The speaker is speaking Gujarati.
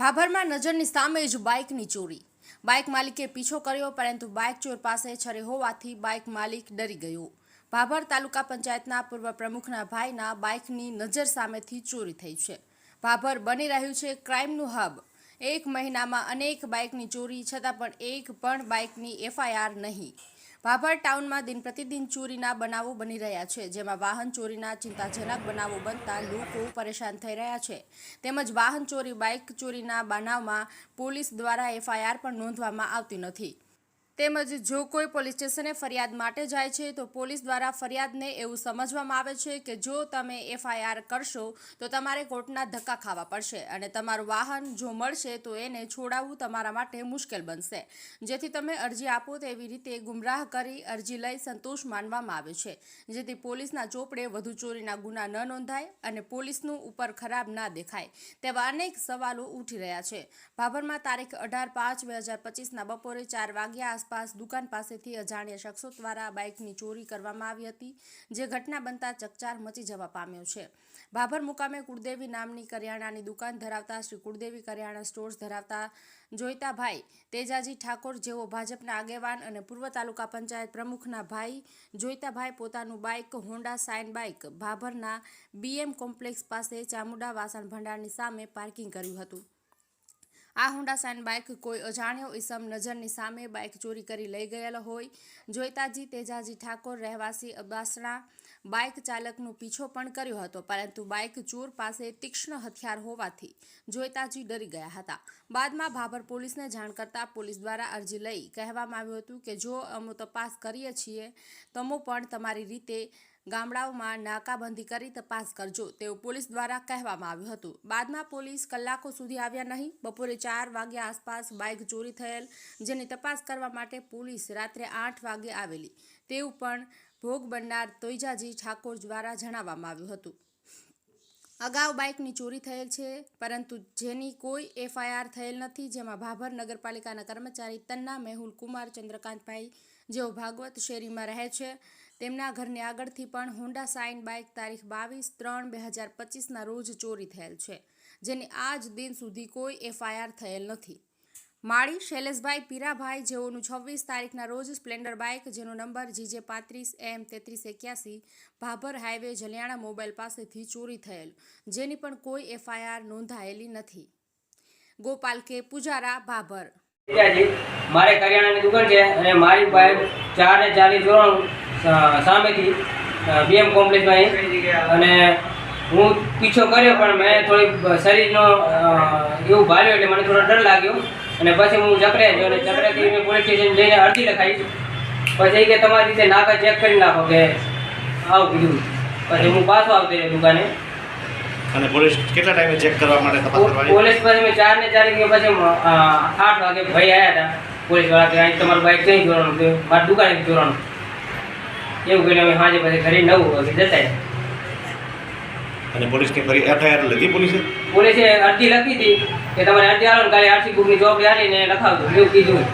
ભાભરમાં નજરની સામે જ બાઇકની ચોરી. બાઇક માલિકે પીછો કર્યો, પરંતુ બાઇક ચોર પાસે છરે હોવાથી બાઇક માલિક ડરી ગયો. ભાભર તાલુકા પંચાયતના પૂર્વ પ્રમુખના ભાઈના બાઇકની નજર સામેથી ચોરી થઈ છે. ભાભર બની રહ્યું છે ક્રાઇમનું હબ. એક મહિનામાં અનેક બાઇકની ચોરી, છતાં પણ એક પણ બાઇકની એફઆઈઆર નહીં. ભાભર ટાઉનમાં દિન પ્રતિદિન ચોરીના બનાવો બની રહ્યા છે, જેમાં વાહન ચોરીના ચિંતાજનક બનાવો બનતા લોકો પરેશાન થઈ રહ્યા છે. તેમજ વાહન ચોરી, બાઇક ચોરીના બનાવમાં પોલીસ દ્વારા એફઆઈઆર પણ નોંધવામાં આવતી નથી. તેમજ જો કોઈ પોલીસ સ્ટેશને ફરિયાદ માટે જાય છે, તો પોલીસ દ્વારા ફરિયાદને એવું સમજવામાં આવે છે કે જો તમે એફઆઈઆર કરશો, તો તમારે કોર્ટના ધક્કા ખાવા પડશે અને તમારું વાહન જો મળશે, તો એને છોડાવવું તમારા માટે મુશ્કેલ બનશે. જેથી તમે અરજી આપો તેવી રીતે ગુમરાહ કરી અરજી લઈ સંતોષ માનવામાં આવે છે. જેથી પોલીસના ચોપડે વધુ ચોરીના ગુના ન નોંધાય અને પોલીસનું ઉપર ખરાબ ના દેખાય તેવા અનેક સવાલો ઉઠી રહ્યા છે. ભાભરમાં તારીખ અઢાર પાંચ બે હજાર પચીસના બપોરે ચાર વાગ્યા આસપાસ દુકાન પાસેથી અજાણ્યા શખ્સો દ્વારા બાઇકની ચોરી કરવામાં આવી હતી, જે ઘટના બનતા ચકચાર મચી જવા પામ્યો છે. ભાભર મુકામે કુળદેવી નામની કરિયાણાની દુકાન ધરાવતા શ્રી કુળદેવી કરિયાણા સ્ટોર્સ ધરાવતા જોઈતાભાઈ તેજાજી ઠાકોર જેઓ ભાજપના આગેવાન અને પૂર્વ તાલુકા પંચાયત પ્રમુખના ભાઈ જોઈતાભાઈ પોતાનું બાઇક હોન્ડા સાઇન બાઇક ભાભરના બીએમ કોમ્પ્લેક્સ પાસે ચામુંડા વાસણ ભંડારની સામે પાર્કિંગ કર્યું હતું. આ હોન્ડા સાઇન બાઇક કોઈ અજાણ્યો ઈસમ નજરની સામે બાઇક ચોરી કરી લઈ ગયેલો હોય. જોઈતાજી તેજાજી ઠાકોર રહેવાસી અબાસણા બાઇક ચાલકનો પીછો પણ કર્યો હતો, પરંતુ બાઇક ચોર પાસે તીક્ષ્ણ હથિયાર હોવાથી જોઈતાજી ડરી ગયા હતા. બાદમાં ભાભર પોલીસને જાણ કરતા પોલીસ દ્વારા અરજી લઈ કહેવામાં આવ્યું હતું કે, જો અમે તપાસ કરીએ છીએ તમો પણ તમારી રીતે ગામડાઓમાં નાકાબંધી કરી તપાસ કરજો તેવું પોલીસ દ્વારા કહેવામાં આવ્યું હતું. બાદમાં પોલીસ કલાકો સુધી આવ્યા નહીં. બપોરે ચાર વાગ્યા આસપાસ બાઇક ચોરી થયેલ, જેની તપાસ કરવા માટે પોલીસ રાત્રે આઠ વાગે આવેલી. તેવું પણ ભોગ બનનાર તોયજાજી ઠાકોર દ્વારા જણાવવામાં આવ્યું હતું. અગાઉ બાઇકની ચોરી થયેલ છે, પરંતુ જેની કોઈ એફઆઈઆર થયેલ નથી, જેમાં ભાભર નગરપાલિકાના કર્મચારી તન્ના મેહુલ કુમાર, ચંદ્રકાંતભાઈ જેઓ ભાગવત શેરીમાં રહે છે તેમના ઘરની આગળથી પણ હોન્ડા સાઇન બાઇક તારીખ બાવીસ ત્રણ બે હજાર પચીસના રોજ ચોરી થયેલ છે, જેની આજ દિન સુધી કોઈ એફઆઈઆર થયેલ નથી. માળી શૈલેષભાઈ પીરાભાઈ જેઓનું છવ્વીસ તારીખના રોજ સ્પ્લેન્ડર બાઇક, જેનો નંબર જીજે પાંત્રીસ, એમ તેત્રીસ એક્યાસી, ભાભર હાઈવે જલિયાણા મોબાઈલ પાસેથી ચોરી થયેલ, જેની પણ કોઈ એફઆઈઆર નોંધાયેલી નથી. ગોપાલ કે પુજારા ભાભર. મારે કરિયાણાની દુકાન છે અને મારી બાઇક ચાર ને ચાલીસ ધોરણ સામેથી બીએમ કોમ્પ્લેક્સમાં અને હું પીછો કર્યો પણ મેં થોડી શરીરનો એવું ભાલ્યો એટલે મને થોડો ડર લાગ્યો. અને પછી હું ચકરે ગયો અને ચકરેથી મેં પોલીસ સ્ટેશન જઈને અરજી લખાઈ. પછી કે તમારી રીતે નાકા ચેક કરી નાખો કે આવું કીધું. પછી હું પાછો આવતો રહ્યો દુકાને. અને પોલીસ કેટલા ટાઈમે ચેક કરવા માટે તપાસ કરવાની? પોલીસ પછી મેં ચાર ને ચાર ગયો પછી આઠ વાગે ભાઈ આવ્યા હતા. પોલીસવાળા કે અહીં તમારું બાઇક ક્યાંય જોવાનું મારી દુકાને ચોરવાનું એવું કહીને અમે સાંજે પછી ઘરે નવ વાગે જતા અને અને કે ફરી એફઆઈઆર લખી પોલીસે? પોલીસે અરજી લખી હતી કે તમારે અરજી આવો કાલે આરસી બુકની ચોપડી આવીને લખાવજો એવું કીધું